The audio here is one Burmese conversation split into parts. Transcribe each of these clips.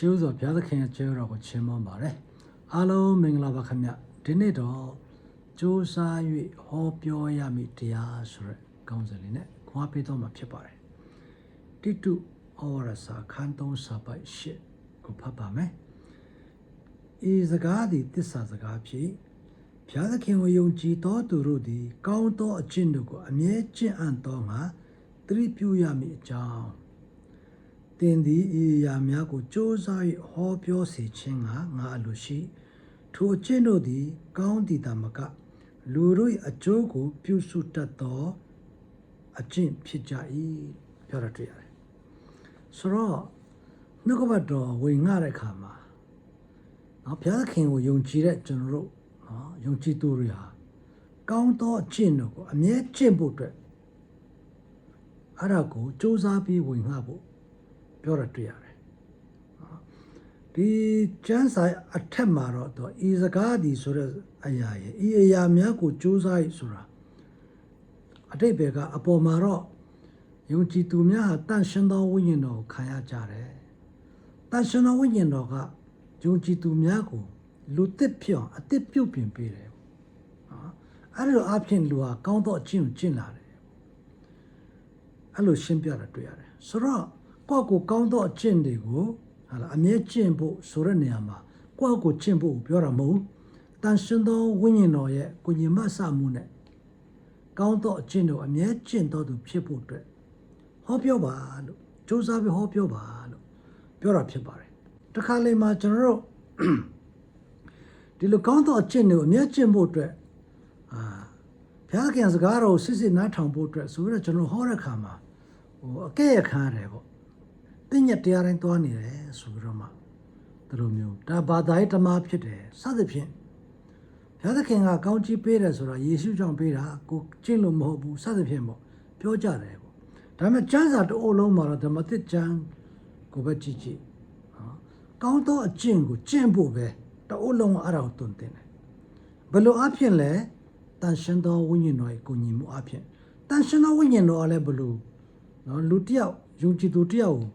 ရှုသောဘုရားသခင်ရဲ့ကျေးဇူးတော်ကိုချီးမွမ်းပါတယ်အားလုံးမင်္ဂလာပါခင်ဗျဒီနေ့တော့စူးစမ်း၍ဟောပြောရမည့်တရားဆိုရက်ကောင်းစင်လေးနဲ့ခွာပေးတော့မှာဖြစ်ပါတယ်တိတုဩဝရစာခန်းသုံးစာပိုက်ရှစ်ကိုဖတ်ပါမယ်ဤစကားသည်တစ္ဆာစကားဖြစ်ဘုရားသခင်ကိုယုံကြည်သောသူတို့သည် ကောင်းသောအကျင့်တို့ကိုအမြဲကျင့်အံ့သောငါသတိပြုရမည့်အကြောင်း သင်သည်ဤအရာများကိုစ조사၍ဟောပြောစေခြင်းကငါအလိုရှိ ထိုအကျင့်တို့သည် ကောင်းသည်တမက လူတို့၏အကျိုးကို ပြုစုတတ်သောအကျင့်ဖြစ်ကြ၏ပြောရတွေ့ရတယ်ဆိုတော့နှုတ်ကပတ်တော်ဝင်ငှတဲ့အခါမှာနော်ဘုရားသခင်ကိုယုံကြည်တဲ့ကျွန်တော်တို့နော်ယုံကြည်သူတွေဟာကောင်းသောအကျင့်တို့ကိုအမြဲကျင့်ဖို့အတွက်အဲ့ဒါကိုစ조사ပြီးဝင်ငှဖို့ ပြောရတွေ့ရတယ်နော်ဒီကျမ်းစာအထက်မှာတော့သူဤစကားဒီဆိုတဲ့အရာရဲ့ဤအရာများကိုစူးစမ်းဆိုတာအတိတ်ဘယ်ကအပေါ်မှာတော့ယုံကြည်သူများဟာတန်ရှင်သောဝိညာဉ်တော်ကိုခံရကြတယ်တန်ရှင်သောဝိညာဉ်တော်ကယုံကြည်သူများကိုလူတစ်ဖြစ်အောင်အတစ်ပြုတ်ပြင်ပေးတယ်နော်အဲ့လိုအဖြစ်လူဟာကောင်းသောအကျင့်ကိုကျင့်လာတယ်အဲ့လိုရှင်းပြတာတွေ့ရတယ်ဆိုတော့ ကိုယ့်ကိုယ်ကောင်းသောအကျင့်တွေကိုဟာလာအမြဲကျင့်ဖို့ဆိုတဲ့နေရာမှာကိုယ့်ကိုယ်ကျင့်ဖို့ပြောတာမဟုတ်ဘူးတန်ရှင်သောဝိညာဉ်တော်ရဲ့ကိုညီမဆမှုနဲ့ကောင်းသောအကျင့်တို့အမြဲကျင့်တော်သူဖြစ်ဖို့အတွက်ဟောပြောပါလို့စူးစမ်းပြီးဟောပြောပါလို့ပြောတာဖြစ်ပါတယ်တခါလေမှာကျွန်တော်တို့ဒီလိုကောင်းသောအကျင့်တွေကိုအမြဲကျင့်ဖို့အတွက်အာဘုရားခင်စကားတော်ကိုစစ်စစ်နားထောင်ဖို့အတွက်ဆိုတော့ကျွန်တော်ဟောတဲ့အခါမှာဟိုအကဲ့ရခါရတယ်ပေါ့ ပညာတရားတိုင်းသွားနေတယ်ဆိုပြီးတော့မှဒီလိုမျိုးဒါဘာသာရေးဓမ္မဖြစ်တယ်စသဖြင့်ဘုရားသခင်ကကောင်းချီးပေးတယ်ဆိုတော့ယေရှုကြောင့်ပေးတာကိုကျင့်လို့မဟုတ်ဘူးစသဖြင့်ပေါ့ပြောကြတယ်ပေါ့ဒါပေမဲ့ကျမ်းစာတစ်အုပ်လုံးမှာတော့ဓမ္မသစ်ကျမ်းကိုပဲကြည့်ကြည့်နော်ကောင်းသောအကျင့်ကိုကျင့်ဖို့ပဲတအုပ်လုံးကအဲ့ဒါကိုတွင်တင်တယ်ဘယ်လိုအဖြစ်လဲတန်ရှင်သောဝိညာဉ်တော်ရဲ့ကိုညီမှုအဖြစ်တန်ရှင်သောဝိညာဉ်တော်ကလည်းဘယ်လိုနော်လူတစ်ယောက်ယုံကြည်သူတစ်ယောက်ကို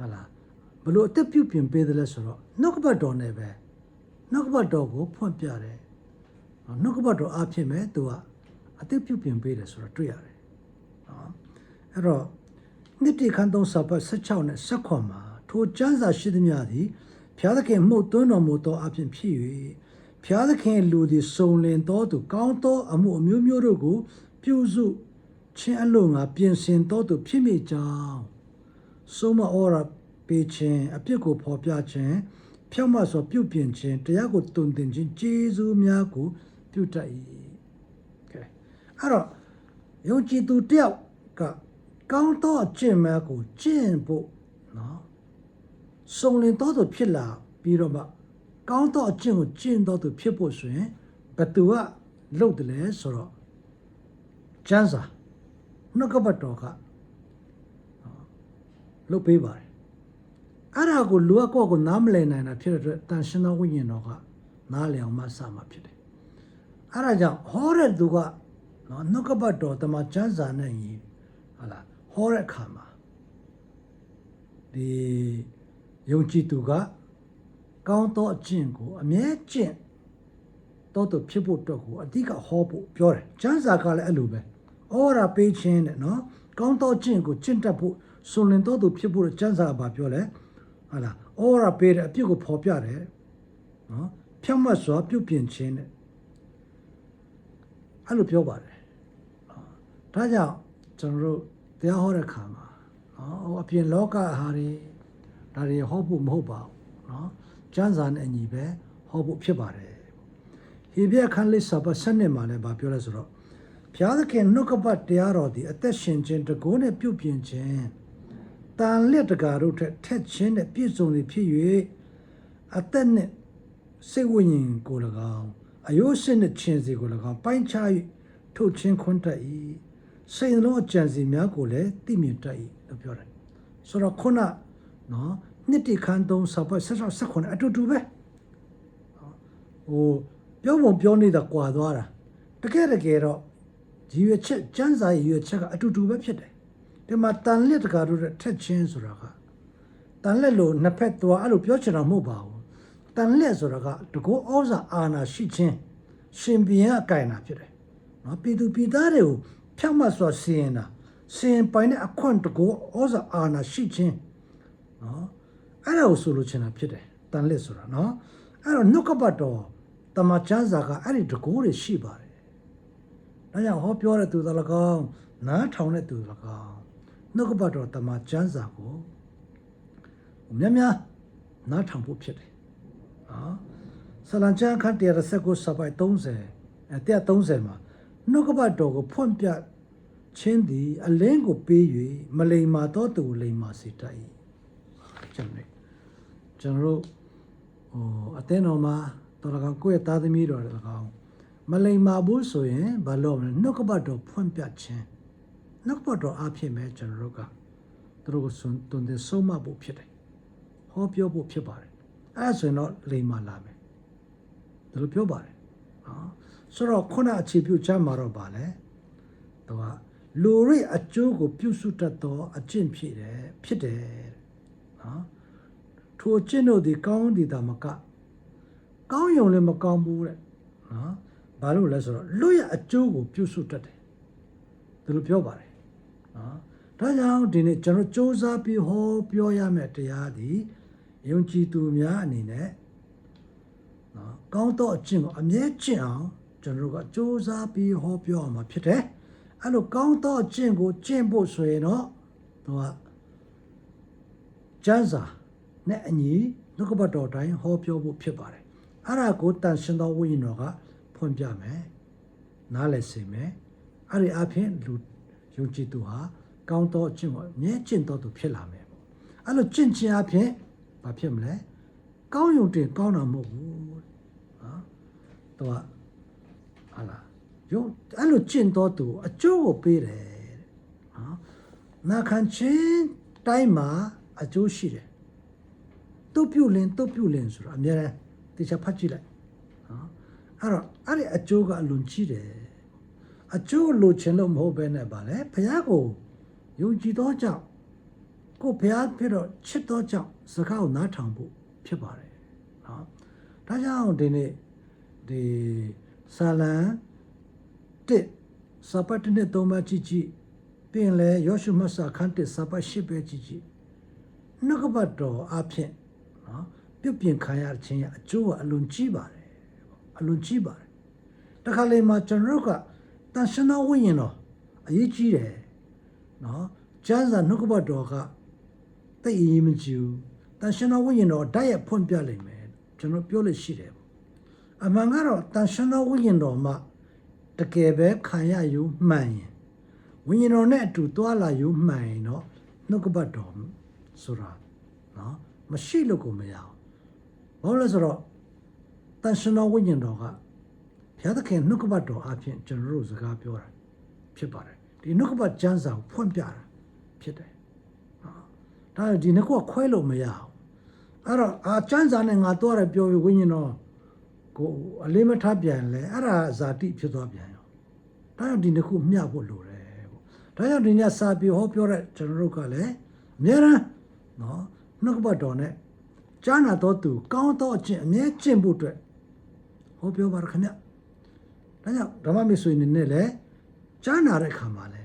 ဟာလားဘလို့အသက်ပြုပြင်ပေးတယ်လဲဆိုတော့နှုတ်ကပတ်တော်နဲ့ပဲနှုတ်ကပတ်တော်ကိုဖွင့်ပြတယ်နော်နှုတ်ကပတ်တော်အားဖြင့်ပဲသူကအသက်ပြုပြင်ပေးတယ်ဆိုတော့တွေ့ရတယ်နော်အဲ့တော့နှစ်တိခန်းသုံးစာပတ်16နဲ့16မှာထိုကျမ်းစာရှိသမျှသည်ဘုရားသခင်မှုတ်သွင်းတော်မူသောအဖြစ်ဖြစ်၍ဘုရားသခင်လူသည်စုံလင်သောသူကောင်းသောအမှုအမျိုးမျိုးတို့ကိုပြုစုချင်းအလို့ငါပြင်ဆင်တော်သူဖြစ်မိကြောင်း ဆုံးမဩရပေးခြင်းအပြစ်ကိုဖော်ပြခြင်းဖြောင့်မတ်စွာပြုပြင်ခြင်းတရားကိုတုံသင်ခြင်းကျေးဇူးများကိုပြုတတ်၏ကဲအဲ့တော့ယုံကြည်သူတယောက်ကကောင်းသောအကျင့်များကိုကျင့်ဖို့နော်စုံလင်တော်သူဖြစ်လာပြီးတော့မှကောင်းသောအကျင့်ကိုကျင့်တော်သူဖြစ်ဖို့ဆိုရင်ဘယ်သူကလုပ်တယ်လဲဆိုတော့ကျမ်းစာနှုတ်ကပတ်တော်က လုတ်ပေးပါတယ်အဲ့ဒါကိုလူကကိုယ့်ကိုနားမလည်နိုင်တာဖြစ်တဲ့အတွက်တန်ရှင်သောဝိညာဉ်တော်ကနားလည်အောင်မဆမှာဖြစ်တယ်အဲ့ဒါကြောင့်ဟောတဲ့သူကနော်နှုတ်ကပတ်တော်တမန်ကျမ်းစာနဲ့ညီဟာလားဟောတဲ့အခါမှာဒီယုံကြည်သူကကောင်းသောအကျင့်ကိုအမြဲကျင့်တော့သူဖြစ်ဖို့အတွက်ကိုအဓိကဟောဖို့ပြောတယ်ကျမ်းစာကလည်းအဲ့လိုပဲဩဝါဒပေးခြင်းတဲ့နော်ကောင်းသောကျင့်ကိုကျင့်တတ်ဖို့ စွန်လင်တော်သူဖြစ်ဖို့ကျမ်းစာကဘာပြောလဲဟာလားဩဝါဒပေးတဲ့အပြစ်ကိုဖော်ပြတယ်နော်ဖြောင့်မတ်စွာပြုပြင်ခြင်းတဲ့အဲ့လိုပြောပါတယ်ဒါကြောင့်ကျွန်တော်တို့တရားဟောတဲ့ခါမှာနော်ဟိုအပြင်လောကဟာတွေဒါတွေဟောဖို့မဟုတ်ပါဘူးနော်ကျမ်းစာနဲ့အညီပဲဟောဖို့ဖြစ်ပါတယ်ဟေဘရဲခန်းလေးစာပတ်7နှစ်မှာလည်းဗာပြောလဲဆိုတော့ဘုရားသခင်နှုတ်ကပတ်တရားတော်သည်အသက်ရှင်ခြင်းတကိုးနဲ့ပြုပြင်ခြင်း တန်လက်တကာတို့ထက်ထက်ခြင်းနဲ့ပြည့်စုံသည်ဖြစ်၍အသက်နှင့်စိတ်ဝိညာဉ်ကို၎င်းအယိုးစစ်နှင့်ခြင်းစီကို၎င်းပိုင်းခြား၍ထုတ်ခြင်းခွန်းတတ်၏စိတ်နှလုံးအကြံစီများကိုလည်းသိမြင်တတ်၏လို့ပြောတယ်ဆိုတော့ခုနနော်နှစ်တိခန်းသုံးစပတ်ဆက်ဆက်ဆက်ခွန်အတူတူပဲဟိုပြောပုံပြောနေတာကွာသွားတာတကယ်တကယ်တော့ရည်ရွယ်ချက်ကျန်းစာရည်ရွယ်ချက်ကအတူတူပဲဖြစ်တယ် ဒီမှာတန်လစ်တကာတို့တဲ့ထက်ချင်းဆိုတာကတန်လက်လို့နှစ်ဖက်သွားအဲ့လိုပြောချင်တာမဟုတ်ပါဘူးတန်လက်ဆိုတာကတကောဩဇာအာဏာရှိခြင်းရှင်ဘီရင်အကင်တာဖြစ်တယ်နော်ပြည်သူပြည်သားတွေကိုဖြောက်မှတ်စွာစီရင်တာစီရင်ပိုင်တဲ့အခွင့်တကောဩဇာအာဏာရှိခြင်းနော်အဲ့ဒါကိုဆိုလိုချင်တာဖြစ်တယ်တန်လက်ဆိုတာနော်အဲ့တော့နှုတ်ကပတ်တော်တမန်ကျမ်းစာကအဲ့ဒီတကောတွေရှိပါတယ်ဒါကြောင့်ဟောပြောတဲ့သူတော်၎င်းနားထောင်တဲ့သူတော်၎င်း နှုတ်ကပတ်တော်တမန်ကျမ်းစာကိုများများနားထောင်ဖို့ဖြစ်တယ်။နော်ဆလန်ချန်ခတ်တရားဆက်ကိုစပိုက်30အဲ130မှာနှုတ်ကပတ်တော်ကိုဖွင့်ပြခြင်းသည် အလင်းကိုပေး၍မလိမ္မာသောသူကိုလိမ္မာစေတတ်၏ကျွန်တော်ကျွန်တော်တို့ဟိုအသင်းတော်မှာတော်တော်ကိုယ့်ရဲ့သားသမီးတော်တွေ၎င်းမလိမ္မာဘူးဆိုရင်ဘာလို့မလဲနှုတ်ကပတ်တော်ဖွင့်ပြခြင်း နှုတ်ကပတ်တော်အဖြစ်မဲ့ကျွန်တော်တို့ကသူတို့ကိုစွန့်တွင်တဲ့ဆုံးမဖို့ဖြစ်တယ်ဟောပြောဖို့ဖြစ်ပါတယ်အဲဒါဆိုရင်တော့လိမ္မာလာမယ်ဒါလိုပြောပါတယ်နော်ဆိုတော့ခုနအခြေပြုချမ်းမှာတော့ဗာလဲသူကလူရိအကျိုးကို ပြုစုတတ်သောအကျင့်ဖြစ်တယ်ဖြစ်တယ်တဲ့နော်ထိုအကျင့်တို့ဒီကောင်းဒီတာမကကောင်းယုံလည်းမကောင်းဘူးတဲ့နော်ဘာလို့လဲဆိုတော့လူရအကျိုးကိုပြုစုတတ်တယ်ဒါလိုပြောပါတယ် နော်ဒါကြောင့်ဒီနေ့ကျွန်တော်စူးစမ်းပြီးဟောပြောရမယ့်တရားဒီယုံကြည်သူများအနေနဲ့နော်ကောင်းသောအကျင့်ကိုအမြဲကျင့်အောင်ကျွန်တော်ကစူးစမ်းပြီးဟောပြောအောင်မှာဖြစ်တယ်အဲ့လိုကောင်းသောအကျင့်ကိုကျင့်ဖို့ဆိုရင်တော့သူကကျမ်းစာနဲ့အညီနှုတ်ကပတ်တော်တိုင်းဟောပြောဖို့ဖြစ်ပါတယ်အဲ့ဒါကိုတန်ရှင်သောဝိညာဉ်တော်ကဖွင့်ပြမယ်နားလည်စေမယ်အဲ့ဒီအဖြစ်လူ ယုံကြည်သူဟာကောင်းသောအကျင့်ကိုအမြဲကျင့်တော်သူဖြစ်လာမယ်ပေါ့အဲ့လိုကျင့်ခြင်းအဖြစ်ဘာဖြစ်မလဲကောင်းယုံတင်ကောင်းတာမဟုတ်ဘူးနော်သူကဟာလားယုံအဲ့လိုကျင့်တော်သူအကျိုးကိုပေးတယ်တဲ့နော်နာခံခြင်းတိုင်းမှာအကျိုးရှိတယ်တုတ်ပြုတ်လင်တုတ်ပြုတ်လင်ဆိုတော့အများနဲ့တေချာဖတ်ကြည့်လိုက်နော်အဲ့တော့အဲ့ဒီအကျိုးကအလွန်ကြီးတယ် အကျိုးလိုချင်လို့မဟုတ်ဘဲနဲ့ဗာလေဘုရားကိုယုံကြည်သောကြောင့်ကိုဘုရားဖြစ်တော့ချစ်သောကြောင့်စကားကိုနားထောင်ဖို့ဖြစ်ပါတယ်နော်ဒါကြောင့်ဒီနေ့ဒီဆာလံတစ်စပတ်တစ်နဲ့သုံးပါကြည့်ကြည့်ပြင်လဲယောရှုမတ်စာခန်းတစ်စပတ်ရှစ်ပဲကြည့်ကြည့်နှုတ်ကပတ်တော်အဖြစ်နော်ပြုတ်ပြင်ခံရခြင်းရဲ့အကျိုးကအလွန်ကြီးပါတယ်အလွန်ကြီးပါတယ်တခါလေမှာကျွန်တော်တို့က တန်ရှင်တော်ဝိညာဉ်တော်အရေးကြီးတယ်နော်ကျမ်းစာနှုတ်ကပတ်တော်ကတိတ်အရေးမကြီးဘူးတန်ရှင်တော်ဝိညာဉ်တော်ဓာတ်ရဖွင့်ပြလိမ့်မယ်ကျွန်တော်ပြောလို့ရှိတယ်ပေါ့အမှန်ကတော့တန်ရှင်တော်ဝိညာဉ်တော်မှာတကယ်ပဲခံရယူမှန်ရင်ဝိညာဉ်တော်နဲ့အတူတွာလာယူမှန်ရင်တော့နှုတ်ကပတ်တော်ဆိုတာနော်မရှိလို့ကိုမရအောင်ဘာလို့လဲဆိုတော့တန်ရှင်တော်ဝိညာဉ်တော်က ဘုရားသခင်နှုတ်ကပတ်တော်အဖြစ်ကျွန်တော်တို့စကားပြောတာဖြစ်ပါတယ်ဒီနှုတ်ကပတ်ကျမ်းစာကိုဖွင့်ပြတာဖြစ်တယ်နော်ဒါဒီနှစ်ခုကခွဲလို့မရအောင်အဲ့တော့အာကျမ်းစာနဲ့ငါတော့ရပြောပြီးဝိညာဉ်တော်ကိုအလေးမထားပြန်လဲအဲ့ဒါဇာတိဖြစ်သွားပြန်ရောဒါကြောင့်ဒီနှစ်ခုမျှဖို့လိုတယ်ပေါ့ဒါကြောင့်ဒီညစာပြေဟောပြောတဲ့ကျွန်တော်တို့ကလည်းအများရန်နော်နှုတ်ကပတ်တော်နဲ့ကြားနာတော်သူကောင်းသောအကျင့်အမြဲကျင့်ဖို့အတွက်ဟောပြောပါရခင်ဗျ ဒါကြောင့်ဓမ္မမစ်ဆွေနေနဲ့လည်းကြားနာတဲ့အခါမှာလဲ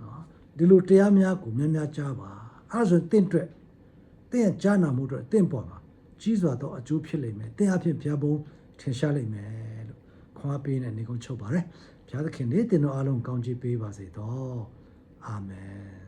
နော်ဒီလိုတရားများကိုများများကြားပါအဲဒါဆိုတင့်အတွက်တင့်ရဲ့ကြားနာမှုအတွက်တင့်ပေါ်မှာကြီးစွာသောအကျိုးဖြစ်လိမ့်မယ်တင့်အဖြစ်ဘုရားဘုံထင်ရှားလိမ့်မယ်လို့ခွန်အားပေးနေနေကုန်ချုပ်ပါတယ်ဘုရားသခင်နေ့တင်တော်အားလုံးကောင်းချီးပေးပါစေတော့အာမင်